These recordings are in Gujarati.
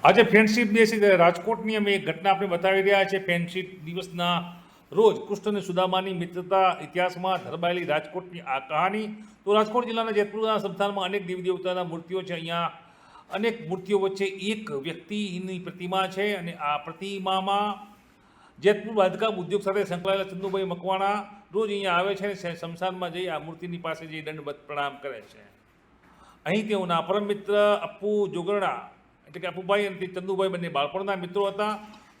આજે ફ્રેન્ડશીપ ડે છે રાજકોટની અમે એક ઘટના આપણે બતાવી રહ્યા છે ફ્રેન્ડશીપ દિવસના રોજ કૃષ્ણ અને સુદામાની મિત્રતા ઇતિહાસમાં ધરબાયેલી રાજકોટની આ કહાની. તો રાજકોટ જિલ્લાના જેતપુરના સંસ્થાનમાં અનેક દેવી દેવતાના મૂર્તિઓ છે. અહીંયા અનેક મૂર્તિઓ વચ્ચે એક વ્યક્તિની પ્રતિમા છે અને આ પ્રતિમામાં જેતપુર બાંધકામ ઉદ્યોગ સાથે સંકળાયેલા ચંદુભાઈ મકવાણા રોજ અહીંયા આવે છે અને શમશાનમાં જઈ આ મૂર્તિની પાસે જઈ દંડવત પ્રણામ કરે છે. અહીં તેઓના પરમ મિત્ર અપ્પુ જોગરણા એટલે કે અપુભાઈ અને ચંદુભાઈ બંને બાળપણના મિત્રો હતા.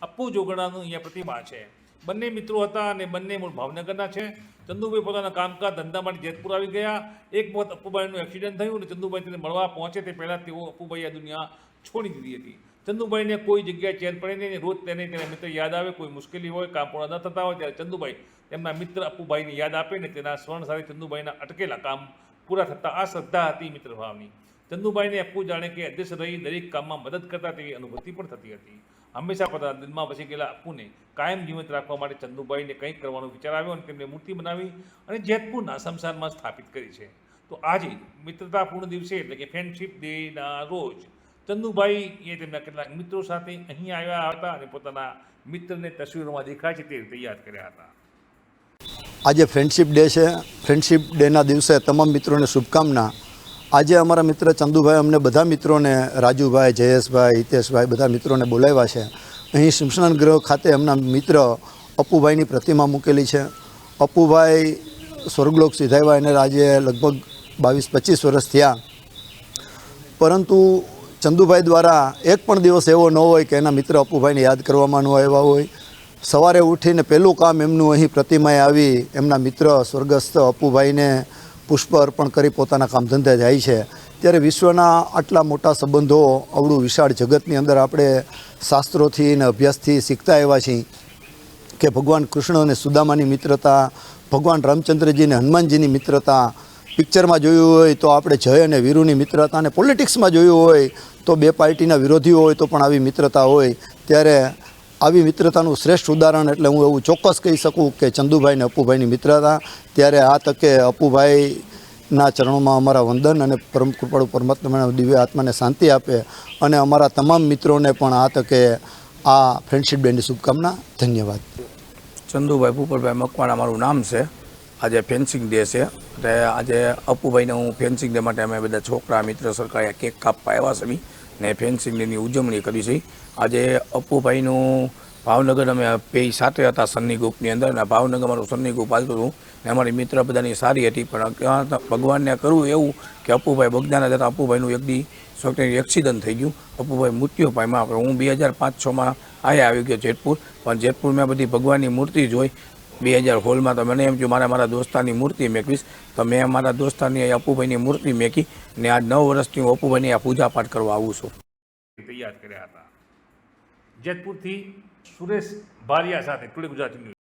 અપ્પુ જોગણાનું અહીંયા પ્રતિમા છે. બંને મિત્રો હતા અને બંને મૂળ ભાવનગરના છે. ચંદુભાઈ પોતાના કામકાજ ધંધા માટે જેતપુર આવી ગયા. એક વખત અપ્પુભાઈનું એક્સિડન્ટ થયું અને ચંદુભાઈ તેને મળવા પહોંચે તે પહેલાં તેઓ અપ્પુભાઈ આ દુનિયા છોડી દીધી હતી. ચંદુભાઈને કોઈ જગ્યાએ ચેન પડે નહીં રોજ તેને તેના મિત્ર યાદ આવે, કોઈ મુશ્કેલી હોય, કામ પૂર્ણ ન થતા હોય, ત્યારે ચંદુભાઈ તેમના મિત્ર અપ્પુભાઈને યાદ આપે ને તેના સ્વર્ણ સાથે ચંદુભાઈના અટકેલા કામ પૂરા થતા આ શ્રદ્ધા હતી મિત્ર ભાવની ચંદુભાઈને અપ્પુ જાણે કે અધ્યક્ષ રહી દરેક કામમાં મદદ કરતા તેવી અનુભૂતિ પણ થતી હતી. હંમેશા પોતાના દિલમાં વસી ગયેલા અપ્પુને કાયમ જીવંત રાખવા માટે ચંદુભાઈને કંઈક કરવાનો વિચાર આવ્યો અને તેમને મૂર્તિ બનાવી અને જેતપુરના શમશાનમાં સ્થાપિત કરી છે. તો આજે મિત્રતાપૂર્ણ દિવસે એટલે કે ફ્રેન્ડશીપ ડેના રોજ ચંદુભાઈ એ તેમના કેટલાક મિત્રો સાથે અહીં આવ્યા હતા અને પોતાના મિત્રને તસવીરોમાં દેખાય છે તે રીતે યાદ કર્યા હતા. આજે ફ્રેન્ડશિપ ડે છે. ફ્રેન્ડશીપ ડેના દિવસે તમામ મિત્રોને શુભકામના. આજે અમારા મિત્ર ચંદુભાઈ, અમને બધા મિત્રોને, રાજુભાઈ, જયેશભાઈ, હિતેશભાઈ બધા મિત્રોને બોલાવ્યા છે. અહીં શમશાન ગ્રહ ખાતે એમના મિત્ર અપ્પુભાઈની પ્રતિમા મૂકેલી છે. અપ્પુભાઈ સ્વર્ગલોક સિધાવ્યા એને આજે લગભગ બાવીસ પચીસ વર્ષ થયા. પરંતુ ચંદુભાઈ દ્વારા એક પણ દિવસ એવો ન હોય કે એના મિત્ર અપ્પુભાઈને યાદ કરવામાં ન આવ્યા હોય. સવારે ઉઠીને પહેલું કામ એમનું અહીં પ્રતિમાએ આવી એમના મિત્ર, સ્વર્ગસ્થ અપ્પુભાઈને પુષ્પ અર્પણ કરી પોતાના કામ ધંધે જાય છે. ત્યારે વિશ્વના આટલા મોટા સંબંધો અવળું વિશાળ જગતની અંદર આપણે શાસ્ત્રોથી અને અભ્યાસથી શીખતા એવા છીએ કે ભગવાન કૃષ્ણ અને સુદામાની મિત્રતા, ભગવાન રામચંદ્રજી અને હનુમાનજીની મિત્રતા પિક્ચરમાં જોયું હોય તો આપણે જય અને વીરુની મિત્રતા અને પોલિટિક્સમાં જોયું હોય તો બે પાર્ટીના વિરોધીઓ હોય તો પણ આવી મિત્રતા હોય. ત્યારે આવી મિત્રતાનું શ્રેષ્ઠ ઉદાહરણ એટલે હું એવું ચોક્કસ કહી શકું કે ચંદુભાઈ અને અપુભાઈની મિત્રતા. ત્યારે આ તકે અપુભાઈના ચરણોમાં અમારા વંદન અને પરમ કૃપાળુ પરમાત્માના દિવ્ય આત્માને શાંતિ આપે અને અમારા તમામ મિત્રોને પણ આ તકે આ ફ્રેન્ડશીપ ડેની શુભકામના. ધન્યવાદ. ચંદુભાઈ ભૂપરભાઈ મકવાણા મારું નામ છે. આજે ફેન્સિંગ ડે છે. એટલે આજે અપુભાઈને હું ફેન્સિંગ ડે માટે અમે બધા છોકરા, મિત્ર, સરકાર કેક કાપવા આવ્યા છે ને ફેન્સિંગ ડેની ઉજવણી કરી છે. આજે અપ્પુભાઈનું ભાવનગર અમે બે સાથે હતા સન્ની ગ્રુપની અંદર અને ભાવનગર મારું સન્ની ગ્રુપ હાલતું હતું ને અમારી મિત્ર બધાની સારી હતી. પણ ભગવાનને કરવું એવું કે અપ્પુભાઈ બગદાના જતા અપ્પુભાઈનું એક દી સોફ્ટવેર એક્સિડન્ટ થઈ ગયું. અપ્પુભાઈ મૃત્યુ પામ્યા. હું બે હજાર પાંચ છમાં આયા આવી ગયો જેતપુર. પણ જેતપુર મેં બધી ભગવાનની મૂર્તિ જોઈ બે હજાર હોલમાં તો મને એમ થયું, મારે મારા દોસ્તારની મૂર્તિ મેકવીશ. તો મેં મારા દોસ્તારની અહીં અપ્પુભાઈની મૂર્તિ મેકી ને આ નવ વર્ષની હું અપુભાઈની આ પૂજા પાઠ કરવા આવું છું. તૈયાર કર્યા હતા. જેતપુરથી સુરેશ ભારિયા સાથે ટુડે ગુજરાતી